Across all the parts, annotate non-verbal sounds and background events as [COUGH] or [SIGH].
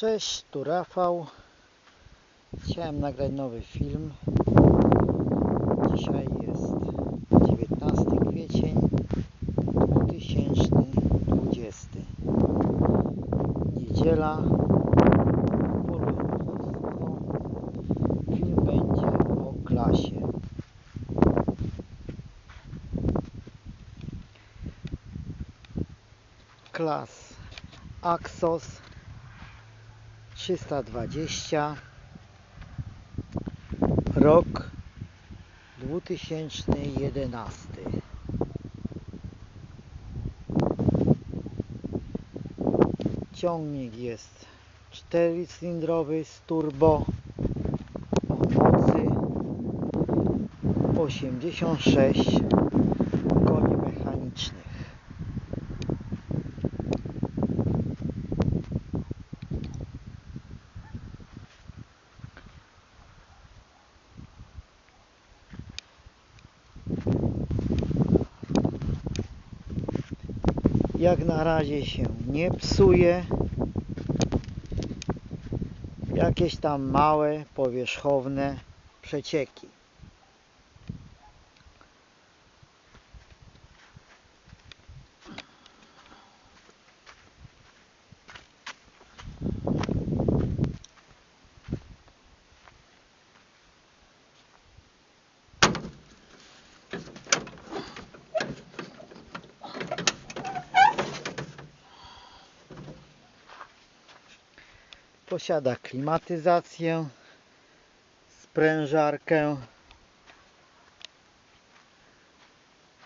Cześć, tu Rafał. Chciałem nagrać nowy film. Dzisiaj jest 19 kwiecień 2020. Niedziela. Film będzie o klasie. Klas Axos 320 rok 2011 ciągnik jest 4-cylindrowy z turbo o mocy 86 koni mechanicznych jak na razie się nie psuje. Jakieś tam małe powierzchowne przecieki posiada klimatyzację sprężarkę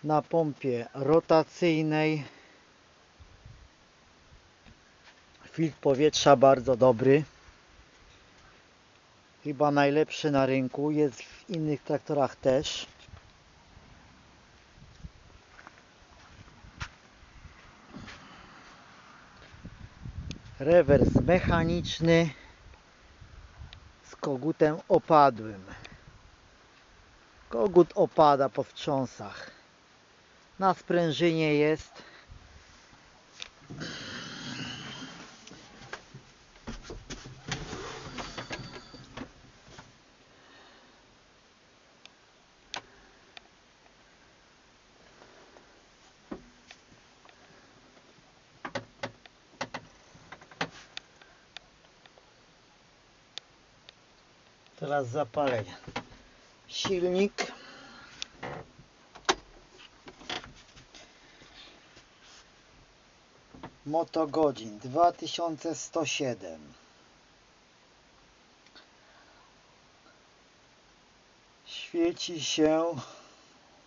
na pompie rotacyjnej. Filtr powietrza bardzo dobry. Chyba najlepszy na rynku jest w innych traktorach też rewers mechaniczny z kogutem opadłym. Kogut opada po wstrząsach. Na sprężynie jest Teraz zapalę silnik. Moto godzin 2107. Świeci się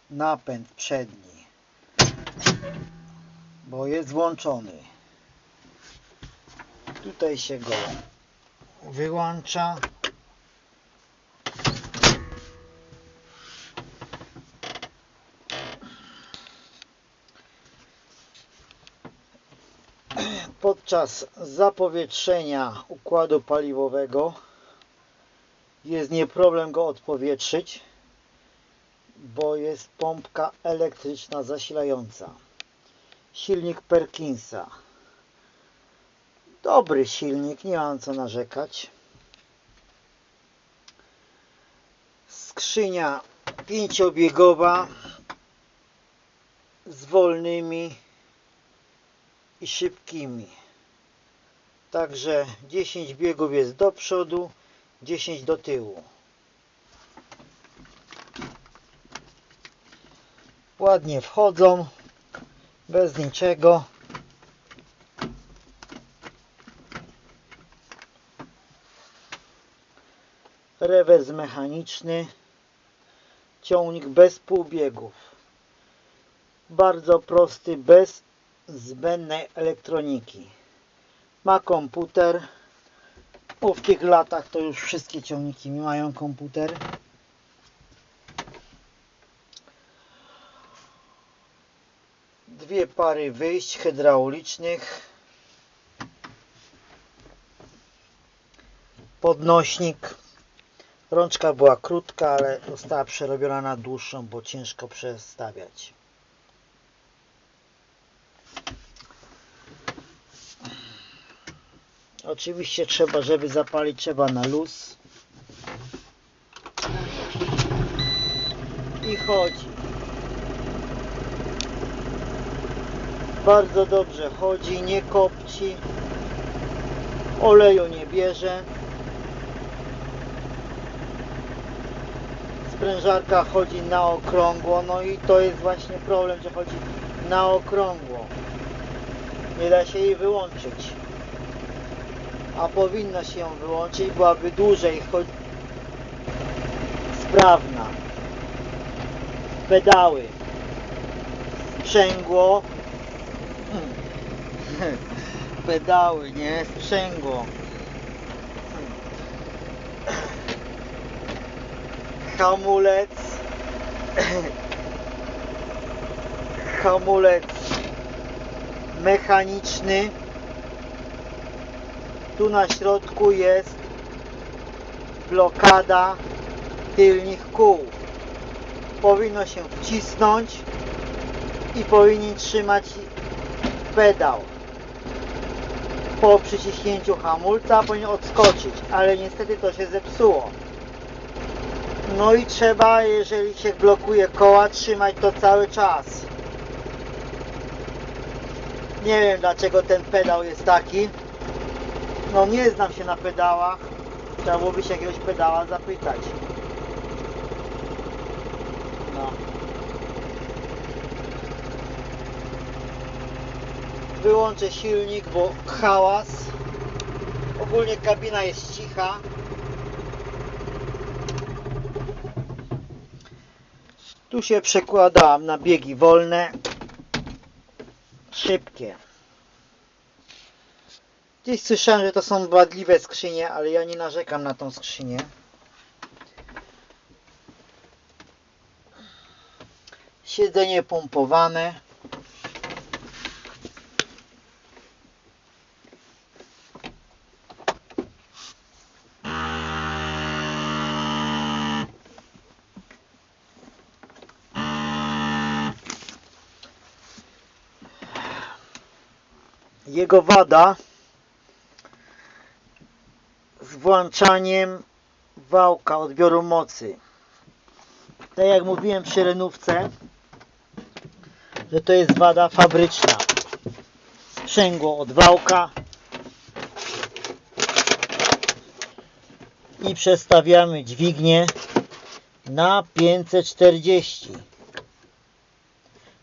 napęd przedni, bo jest włączony. Tutaj się go wyłącza. Podczas zapowietrzenia układu paliwowego jest nie problem go odpowietrzyć, bo jest pompka elektryczna zasilająca. Silnik Perkinsa. Dobry silnik, nie mam co narzekać. Skrzynia pięciobiegowa z wolnymi i szybkimi. Także 10 biegów jest do przodu, 10 do tyłu. Ładnie wchodzą, bez niczego. Rewers mechaniczny, ciągnik bez półbiegów. Bardzo prosty, bez zbędnej elektroniki. Ma komputer. Bo w tych latach to już wszystkie ciągniki mają komputer. Dwie pary wyjść hydraulicznych. Podnośnik. Rączka była krótka, ale została przerobiona na dłuższą, bo ciężko przestawiać. Oczywiście trzeba, żeby zapalić, trzeba na luz. I chodzi. Bardzo dobrze chodzi, nie kopci. Oleju nie bierze. Sprężarka chodzi na okrągło, no i to jest właśnie problem, że chodzi na okrągło. Nie da się jej wyłączyć. A powinno się ją wyłączyć, byłaby dłużej chodzi sprawna. Pedały. Sprzęgło. [LAUGHS] Pedały, nie? Sprzęgło. Hamulec. [COUGHS] Hamulec mechaniczny. Tu na środku jest blokada tylnych kół. Powinno się wcisnąć i powinien trzymać pedał. Po przyciśnięciu hamulca powinien odskoczyć, ale niestety to się zepsuło. No i trzeba, jeżeli się blokuje koła, trzymać to cały czas. Nie wiem dlaczego ten pedał jest taki. No nie znam się na pedałach. Trzeba byłoby się jakiegoś pedała zapytać. No. Wyłączę silnik, bo hałas. Ogólnie kabina jest cicha. Tu się przekładam na biegi wolne. Szybkie. Gdzieś słyszałem, że to są wadliwe skrzynie, ale ja nie narzekam na tą skrzynię. Siedzenie pompowane. Jego wada z włączaniem wałka odbioru mocy. Tak jak mówiłem przy renówce, że to jest wada fabryczna. Sprzęgło od wałka i przestawiamy dźwignię na 540.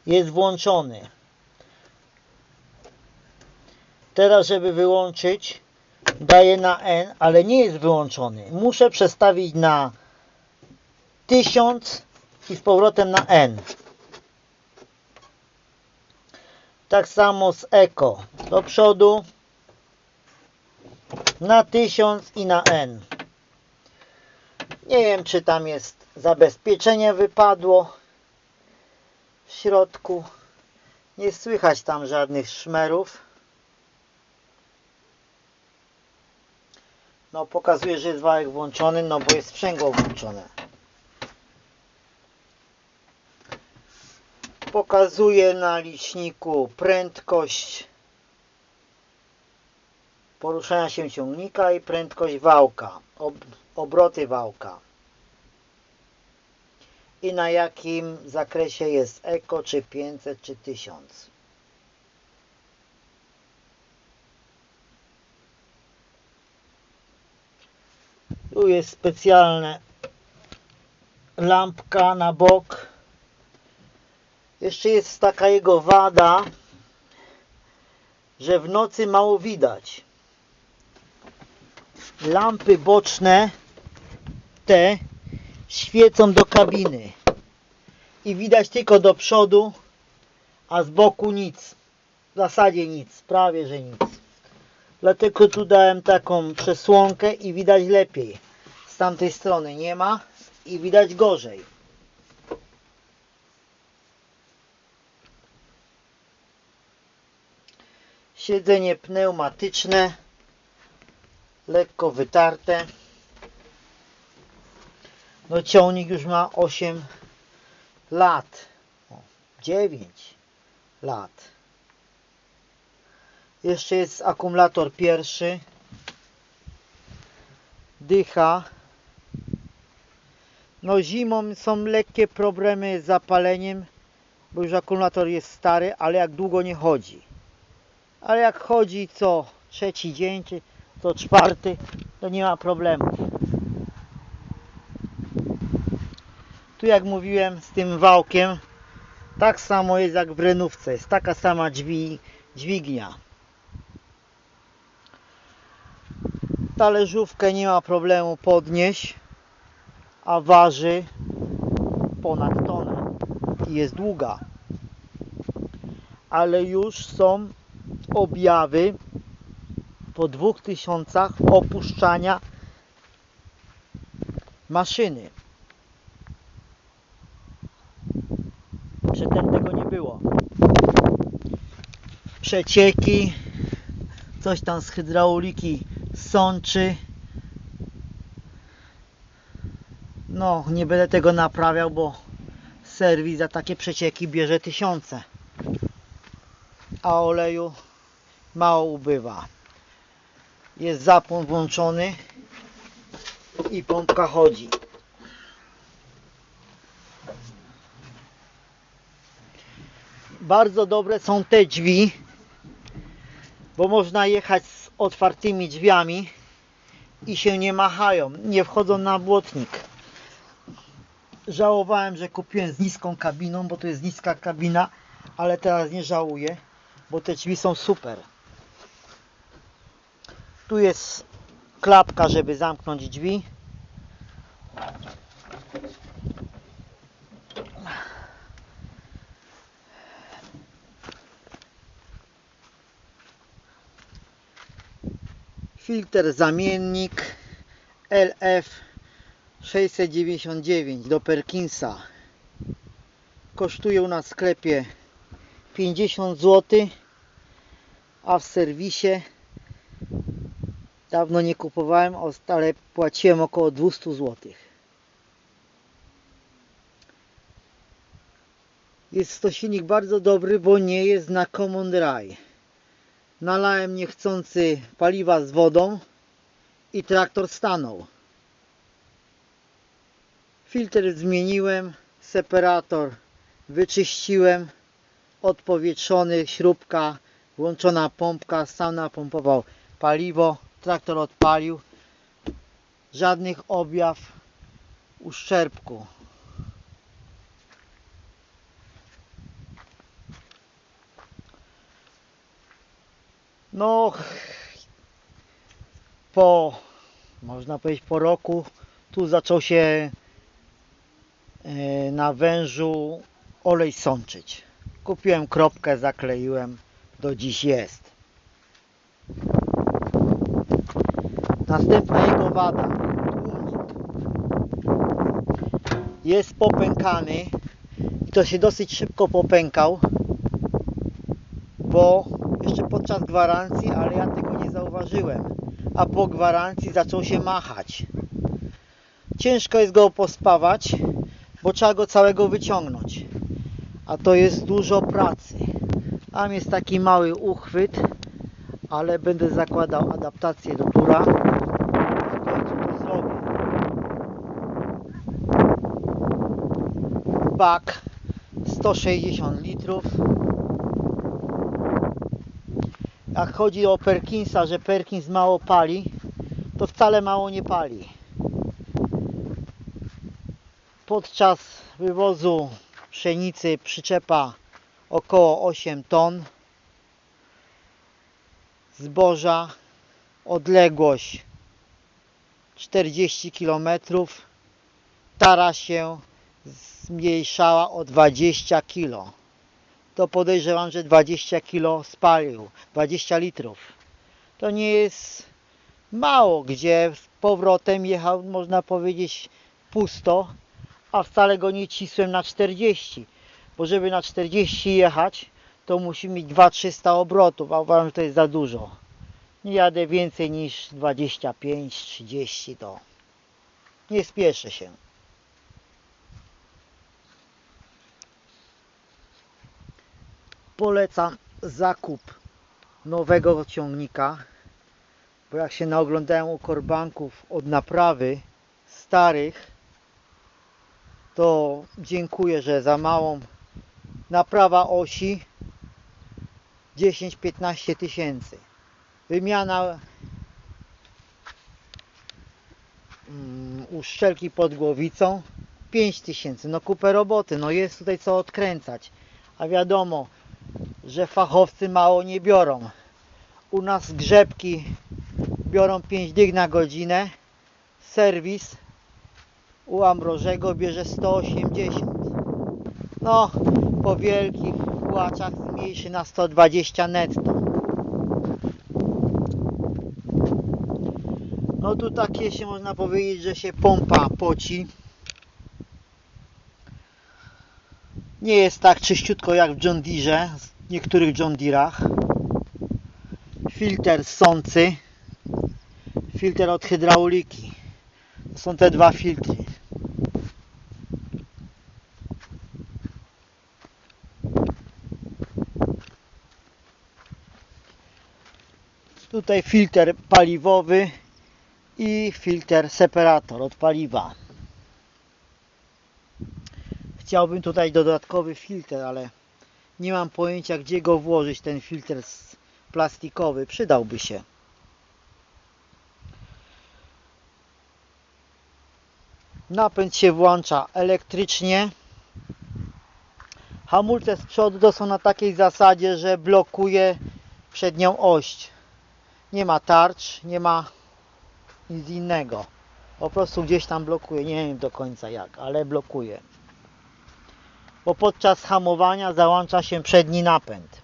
Jest włączony. Teraz, żeby wyłączyć, daję na N, ale nie jest wyłączony. Muszę przestawić na 1000 i z powrotem na N. Tak samo z Eko. Do przodu na 1000 i na N. Nie wiem, czy tam jest zabezpieczenie wypadło w środku. Nie słychać tam żadnych szmerów. No pokazuje, że jest wałek włączony, no bo jest sprzęgło włączone. Pokazuje na liczniku prędkość poruszania się ciągnika i prędkość wałka, ob, obroty wałka. I na jakim zakresie jest eko, czy 500, czy 1000. Jest specjalna lampka na bok. Jeszcze jest taka jego wada, że w nocy mało widać. Lampy boczne, te, świecą do kabiny. I widać tylko do przodu, a z boku nic. W zasadzie nic, prawie że nic. Dlatego tu dałem taką przesłonkę i widać lepiej. Z tamtej strony nie ma i widać gorzej. Siedzenie pneumatyczne, lekko wytarte. No ciągnik już ma 8 lat. O, 9 lat. Jeszcze jest akumulator pierwszy. dycha. No zimą są lekkie problemy z zapaleniem, bo już akumulator jest stary, ale jak długo nie chodzi. Ale jak chodzi co trzeci dzień, czy co czwarty, to nie ma problemu. Tu jak mówiłem z tym wałkiem, tak samo jest jak w renówce, jest taka sama dźwi, dźwignia. Talerzówkę nie ma problemu podnieść, a waży ponad tonę i jest długa. Ale już są objawy po dwóch tysiącach opuszczania maszyny. Przedtem tego nie było. Przecieki, coś tam z hydrauliki sączy. No, nie będę tego naprawiał, bo serwis za takie przecieki bierze tysiące. A oleju mało ubywa. Jest zapłon włączony i pompka chodzi. Bardzo dobre są te drzwi, bo można jechać z otwartymi drzwiami i się nie machają, nie wchodzą na błotnik. Żałowałem, że kupiłem z niską kabiną, bo to jest niska kabina, ale teraz nie żałuję, bo te drzwi są super. Tu jest klapka, żeby zamknąć drzwi. Filtr zamiennik LF 699 do Perkinsa. Nas w sklepie 50 zł, a w serwisie dawno nie kupowałem, ale płaciłem około 200 zł. Jest to silnik bardzo dobry, bo nie jest na common dry. Nalałem niechcący paliwa z wodą i traktor stanął. Filtr zmieniłem, separator wyczyściłem, odpowietrzony, śrubka, włączona pompka, sam napompował paliwo, traktor odpalił. Żadnych objaw uszczerbku. No, po, można powiedzieć, po roku tu zaczął się na wężu olej sączyć. Kupiłem kropkę, zakleiłem, do dziś jest. Następna jego wada. Jest popękany i to się dosyć szybko popękał, bo jeszcze podczas gwarancji, ale ja tego nie zauważyłem. A po gwarancji zaczął się machać. Ciężko jest go pospawać, bo trzeba go całego wyciągnąć. A to jest dużo pracy. Tam jest taki mały uchwyt, ale będę zakładał adaptację do tura. W końcu to zrobię. Bak 160 litrów. Jak chodzi o Perkinsa, że Perkins mało pali, to wcale mało nie pali. Podczas wywozu pszenicy przyczepa około 8 ton. Zboża odległość 40 km. Tara się zmniejszała o 20 kg. To podejrzewam, że 20 kg spalił, 20 litrów. To nie jest mało, gdzie z powrotem jechał, można powiedzieć, pusto, a wcale go nie cisłem na 40 bo żeby na 40 jechać, to musi mieć 2-300 obrotów, a uważam, że to jest za dużo. Nie jadę więcej niż 25-30 to nie spieszę się. Polecam zakup nowego ciągnika, Bo jak się naoglądałem u korbanków od naprawy starych, to dziękuję, że za małą naprawa osi 10-15 tysięcy. Wymiana mm, uszczelki pod głowicą 5 tysięcy. No kupę roboty, no jest tutaj co odkręcać. A wiadomo, że fachowcy mało nie biorą. U nas grzebki biorą 5 dych na godzinę. Serwis u Ambrożego bierze 180. No, po wielkich płaczach zmniejszy na 120 netto. No tu takie się można powiedzieć, że się pompa poci. Nie jest tak czyściutko jak w John Deere, w niektórych John Deere'ach. Filtr sący, filtr od hydrauliki. Są te dwa filtry. Tutaj filtr paliwowy i filtr separator od paliwa. Chciałbym tutaj dodatkowy filtr, ale nie mam pojęcia gdzie go włożyć, ten filtr plastikowy. Przydałby się. Napęd się włącza elektrycznie. Hamulce z przodu to są na takiej zasadzie, że blokuje przednią oś. Nie ma tarcz, nie ma nic innego. Po prostu gdzieś tam blokuje. Nie wiem do końca jak, ale blokuje. Bo podczas hamowania załącza się przedni napęd.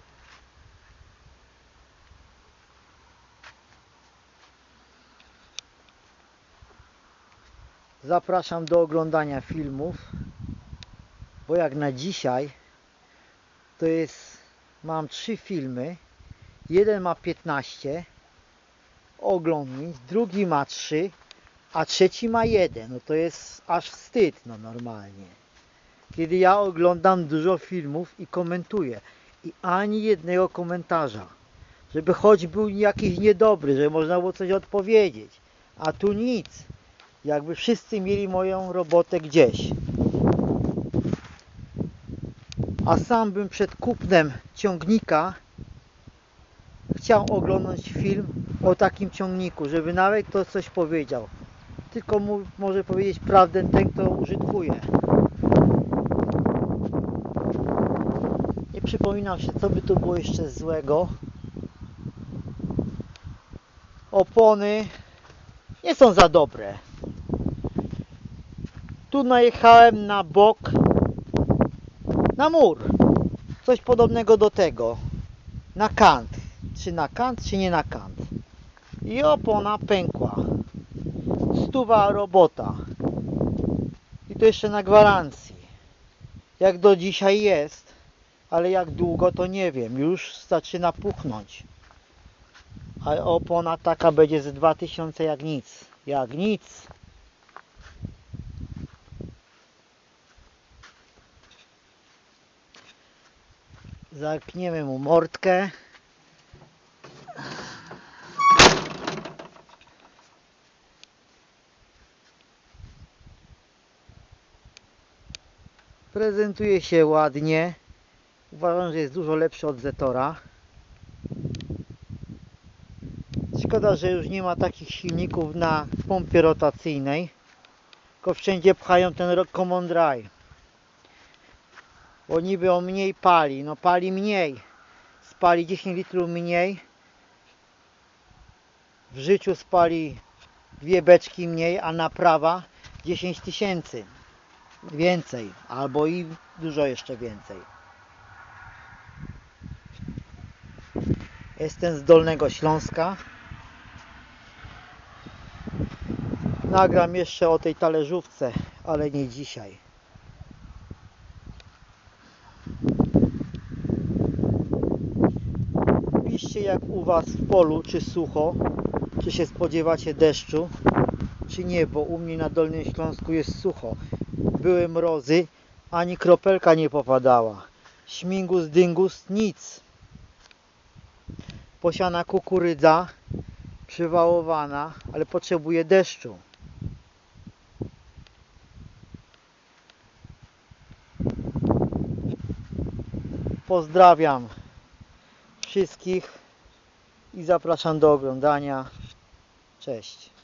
Zapraszam do oglądania filmów, bo jak na dzisiaj to jest, mam trzy filmy, jeden ma 15 oglądnic, drugi ma 3, a trzeci ma 1. No to jest aż wstyd, no normalnie. Kiedy ja oglądam dużo filmów i komentuję i ani jednego komentarza, żeby choć był jakiś niedobry, żeby można było coś odpowiedzieć, a tu nic. Jakby wszyscy mieli moją robotę gdzieś. A sam bym przed kupnem ciągnika chciał oglądać film o takim ciągniku, żeby nawet ktoś coś powiedział. Tylko mu może powiedzieć prawdę ten, kto użytkuje. Nie przypominam się, co by tu było jeszcze złego. Opony nie są za dobre. Tu najechałem na bok na mur. Coś podobnego do tego. Na kant. Czy na kant, czy nie na kant. I opona pękła. Stuwa robota. I to jeszcze na gwarancji. Jak do dzisiaj jest, ale jak długo to nie wiem. Już zaczyna puchnąć. A opona taka będzie z 2000 jak nic. Jak nic. Zamkniemy mu mordkę. Prezentuje się ładnie. Uważam, że jest dużo lepszy od Zetora. Szkoda, że już nie ma takich silników na pompie rotacyjnej. Tylko wszędzie pchają ten Common Drive. Bo niby on mniej pali. No pali mniej. Spali 10 litrów mniej. W życiu spali dwie beczki mniej, a naprawa 10 tysięcy. Więcej. Albo i dużo jeszcze więcej. Jestem z Dolnego Śląska. Nagram jeszcze o tej talerzówce, ale nie dzisiaj. Piszcie jak u Was w polu, czy sucho, czy się spodziewacie deszczu, czy nie, bo u mnie na Dolnym Śląsku jest sucho. Były mrozy, ani kropelka nie popadała. Śmigus, dyngus, nic. Posiana kukurydza przywałowana, ale potrzebuje deszczu. Pozdrawiam wszystkich i zapraszam do oglądania. Cześć.